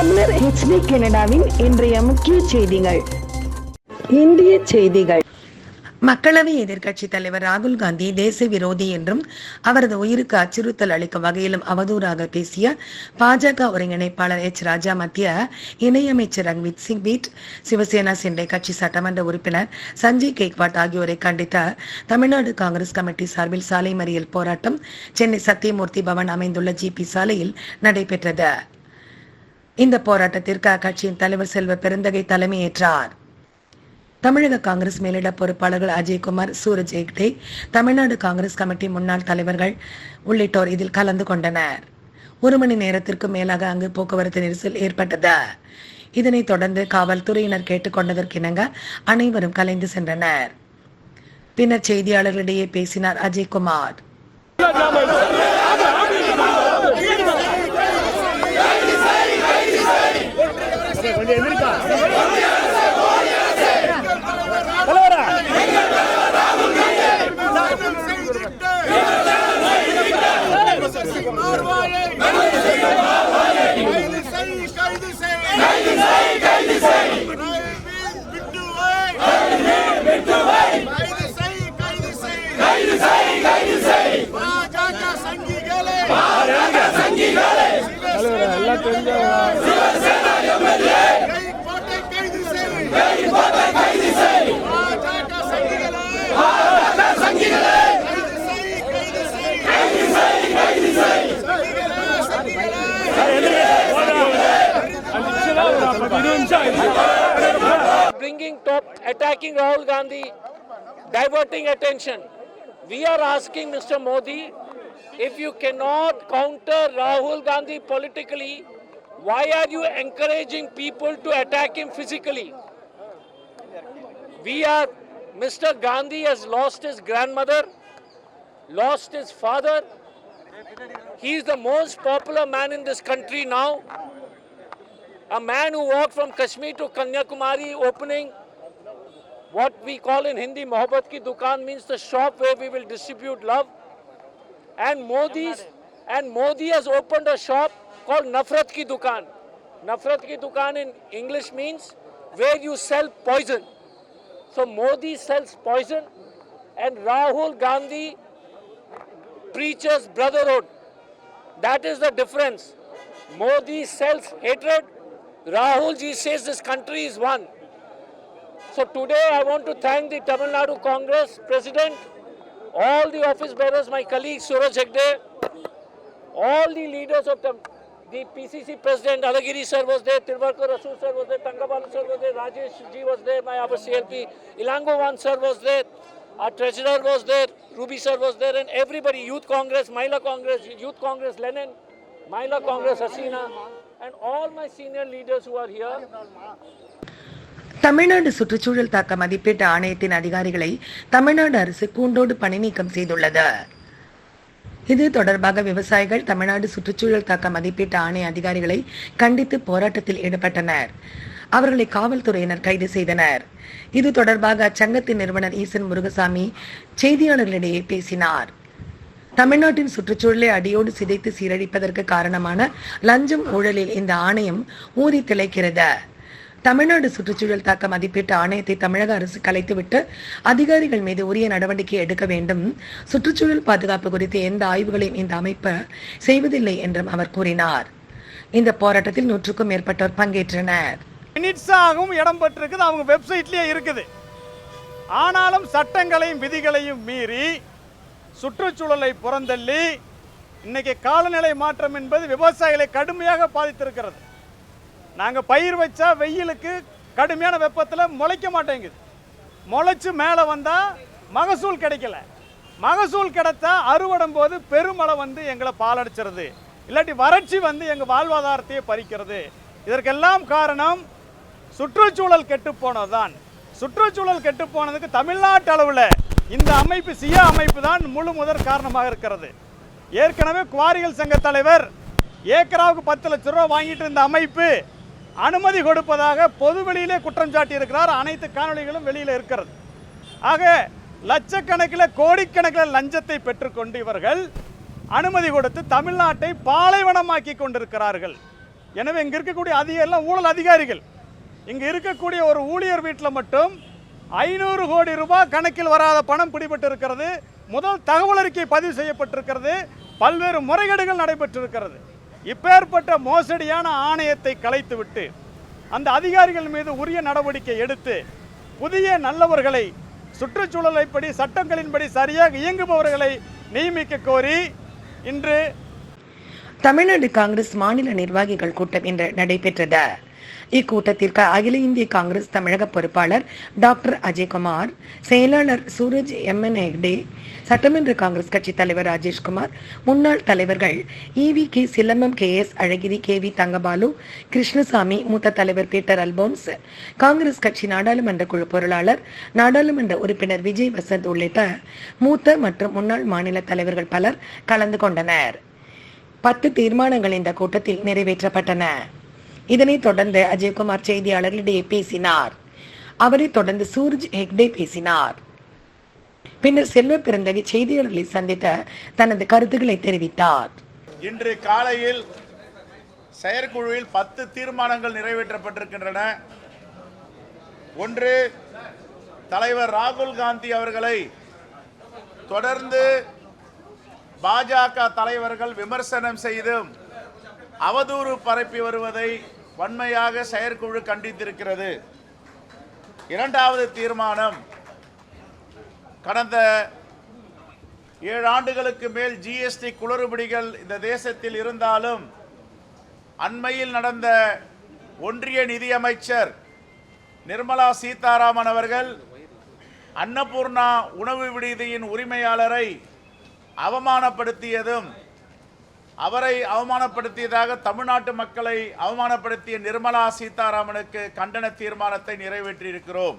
தமிழர் ஹெச்டி கனடாவின் இன்றைய முக்கிய செய்திகள். இந்திய செய்திகள். மக்களவை எதிர்க்கட்சித் தலைவர் ராகுல் காந்தி தேச விரோதி என்றும் அவரது உயிருக்கு அச்சுறுத்தல் அளிக்கும் வகையிலும் அவதூறாக பேசிய பாஜக ஒருங்கிணைப்பாளர் எச் ராஜா மத்திய இணையமைச்சர் ரன்வீத் சிங் பீட் சிவசேனா சென்னை கட்சி சட்டமன்ற உறுப்பினர் சஞ்சய் கேக்வாட் ஆகியோரை கண்டித்த தமிழ்நாடு காங்கிரஸ் கமிட்டி சார்பில் சாலை மறியல் போராட்டம் சென்னை சத்தியமூர்த்தி பவன் அமைந்துள்ள ஜிபி சாலையில் நடைபெற்றது. இந்த போராட்டத்திற்கு அக்கட்சியின் தலைவர் செல்வ பெருந்தகை தலைமையேற்றார். தமிழக காங்கிரஸ் மேலிட பொறுப்பாளர்கள் அஜய்குமார் சூரஜ் ஹெக்டே தமிழ்நாடு காங்கிரஸ் கமிட்டி முன்னாள் தலைவர்கள் உள்ளிட்டோர் இதில் கலந்து கொண்டனர். ஒரு மணி நேரத்திற்கு மேலாக அங்கு போக்குவரத்து நெரிசல் ஏற்பட்டது. இதனைத் தொடர்ந்து காவல்துறையினர் கேட்டுக்கொண்டதற்கிணங்க அனைவரும் கலைந்து சென்றனர். பின்னர் செய்தியாளர்களிடையே பேசினார் Ajaykumar. Bringing top, attacking Rahul Gandhi, diverting attention. We are asking Mr. Modi, if you cannot counter Rahul Gandhi politically, why are you encouraging people to attack him physically? We are, Mr. Gandhi has lost his grandmother, lost his father. He is the most popular man in this country now a man who walked from Kashmir to Kanyakumari opening what we call in Hindi Mohabbat ki dukan means the shop where we will distribute love. And Modi's and Modi has opened a shop called Nafrat ki dukan. Nafrat ki dukan in English means where you sell poison. So Modi sells poison and Rahul Gandhi preaches brotherhood. That is the difference. Modi sells hatred. Rahul ji says this country is one. So today I want to thank the Tamil Nadu Congress President, all the office bearers, my colleague Suraj Hegde, all the leaders of the, the PCC President Alagiri sir was there, Tirvarkar Rasul sir was there, Tangabalu sir was there, Rajesh ji was there, my our CLP, Ilangovan sir was there, our treasurer was there, Ruby sir was there, and everybody, Youth Congress, Mahila Congress, Youth Congress Lenin, Mahila Congress Hasina, and all my senior leaders who are here. Tamil Nadu சுற்றுச்சூழல் தாக்க மதிப்பீட்டு ஆணையத்தின் அதிகாரிகளை தமிழ்நாடு அரசு கூண்டோடு பணி நீக்கம் செய்துள்ளது. இது தொடர்பாக விவசாயிகள் தமிழ்நாடு சுற்றுச்சூழல் தாக்க மதிப்பீட்டு ஆணைய அதிகாரிகளை கண்டித்து போராட்டத்தில் ஈடுபட்டனர். அவர்களை காவல்துறையினர் கைது செய்தனர். இது தொடர்பாக அச்சங்கத்தின் நிறுவனர் ஈசன் முருகசாமி செய்தியாளர்களிடையே பேசினார். தமிழ்நாட்டின் சுற்றுச்சூழலை அடியோடு சிதைத்து சீரழிப்பதற்கு காரணமான லஞ்சம் ஊழலில் இந்த ஆணையம் ஊறி திளைக்கிறது. தமிழ்நாடு சுற்றுச்சூழல் தாக்க மதிப்பீட்டு ஆணையத்தை தமிழக அரசு கலைத்துவிட்டு அதிகாரிகள் மீது உரிய நடவடிக்கை எடுக்க வேண்டும். சுற்றுச்சூழல் பாதுகாப்பு குறித்து எந்த ஆய்வுகளையும் இந்த அமைப்பு செய்வதில்லை என்றும் அவர் கூறினார். இந்த போராட்டத்தில் நூற்றுக்கும் மேற்பட்டோர் பங்கேற்றனர். மினிட்ஸாகவும் இடம் பெற்றிருக்குது. அவங்க வெப்சைட்லேயே இருக்குது. ஆனாலும் சட்டங்களையும் விதிகளையும் மீறி சுற்றுச்சூழலை புறந்தள்ளி இன்னைக்கு காலநிலை மாற்றம் என்பது விவசாயிகளை கடுமையாக பாதித்திருக்கிறது. நாங்கள் பயிர் வச்சா வெயிலுக்கு கடுமையான வெப்பத்தில் முளைக்க மாட்டேங்குது. முளைச்சு மேலே வந்தால் மகசூல் கிடைக்கல. மகசூல் கிடைத்தா அறுவடும் போது பெருமழை வந்து எங்களை பாலடிச்சிருது. இல்லாட்டி வறட்சி வந்து எங்கள் வாழ்வாதாரத்தையே பறிக்கிறது. இதற்கெல்லாம் காரணம் சுற்றுச்சூழல் கெட்டு போனதுதான். சுற்றுச்சூழல் கெட்டு போனதுக்கு தமிழ்நாட்டு அளவில் இந்த அமைப்பு சியா அமைப்பு தான் முழு முதற் காரணமாக இருக்கிறது. ஏற்கனவே குவாரிகள் சங்க தலைவர் ஏக்கராவுக்கு பத்து லட்ச ரூபா வாங்கிட்டு இருந்த அமைப்பு அனுமதி கொடுப்பதாக பொது வெளியிலே குற்றம் சாட்டியிருக்கிறார். அனைத்து காணொளிகளும் வெளியில் இருக்கிறது. ஆக லட்சக்கணக்கில் கோடிக்கணக்கில் லஞ்சத்தை பெற்றுக்கொண்டு இவர்கள் அனுமதி கொடுத்து தமிழ்நாட்டை பாலைவனமாக்கி கொண்டிருக்கிறார்கள். எனவே இங்கே இருக்கக்கூடிய அதிக எல்லாம் ஊழல் அதிகாரிகள். இங்கே இருக்கக்கூடிய ஒரு ஊழியர் வீட்டில் மட்டும் ஐநூறு கோடி ரூபாய் கணக்கில் வராத பணம் பிடிபட்டு இருக்கிறது முதல் தகவல் அறிக்கை பதிவு செய்யப்பட்டிருக்கிறது. பல்வேறு முறைகேடுகள் நடைபெற்றிருக்கிறது. இப்பேற்பட்ட மோசடியான ஆணையத்தை கலைத்துவிட்டு அந்த அதிகாரிகள் மீது உரிய நடவடிக்கை எடுத்து புதிய நல்லவர்களை சுற்றுச்சூழலைப்படி சட்டங்களின்படி சரியாக இயங்குபவர்களை நியமிக்க கோரி இன்று தமிழ்நாடு காங்கிரஸ் மாநில நிர்வாகிகள் கூட்டம் இன்று நடைபெற்றது. இக்கூட்டத்திற்கு அகில இந்திய காங்கிரஸ் தமிழக பொறுப்பாளர் டாக்டர் அஜய்குமார் செயலாளர் சூரஜ் எம் என் ஹெக்டே சட்டமன்ற காங்கிரஸ் கட்சி தலைவர் ராஜேஷ்குமார் முன்னாள் தலைவர்கள் இவி K silambam K S Alagiri K V Thangabalu Krishnasamy மூத்த தலைவர் பீட்டர் அல்போன்ஸ் காங்கிரஸ் கட்சி நாடாளுமன்ற குழு பொருளாளர் நாடாளுமன்ற உறுப்பினர் விஜய் வசந்த் உள்ளிட்ட மூத்த மற்றும் முன்னாள் மாநில தலைவர்கள் பலர் கலந்து கொண்டனர். பத்து தீர்மானங்கள் இந்த கூட்டத்தில் நிறைவேற்றப்பட்டன. இதனைத் தொடர்ந்து அஜயகுமார் செய்தியாளர்களிடையே பேசினார். அவரைத் தொடர்ந்து சூரஜ் ஹெக்டே பேசினார். பின்னர் செல்வ பிறந்தகை செய்தியாளர்களை சந்தித்த தனது கருத்துக்களை தெரிவித்தார். இன்று காலையில் செயற்குழுவில் பத்து தீர்மானங்கள் நிறைவேற்றப்பட்டிருக்கின்றன. ஒன்று தலைவர் ராகுல் காந்தி அவர்களை தொடர்ந்து பாஜக தலைவர்கள் விமர்சனம் செய்தும் அவதூறு பரப்பி வருவதை வன்மையாக செயற்குழு கண்டித்திருக்கிறது. இரண்டாவது தீர்மானம் கடந்த ஏழு ஆண்டுகளுக்கு மேல் ஜிஎஸ்டி குளறுபடிகள் இந்த தேசத்தில் இருந்தாலும் அண்மையில் நடந்த ஒன்றிய நிதியமைச்சர் நிர்மலா சீதாராமன் அவர்கள் அன்னபூர்ணா உணவு விடுதியின் உரிமையாளரை அவமானப்படுத்தியதும் அவரை அவமானப்படுத்தியதாக தமிழ்நாட்டு மக்களை அவமானப்படுத்திய நிர்மலா சீதாராமனுக்கு கண்டன தீர்மானத்தை நிறைவேற்றியிருக்கிறோம்.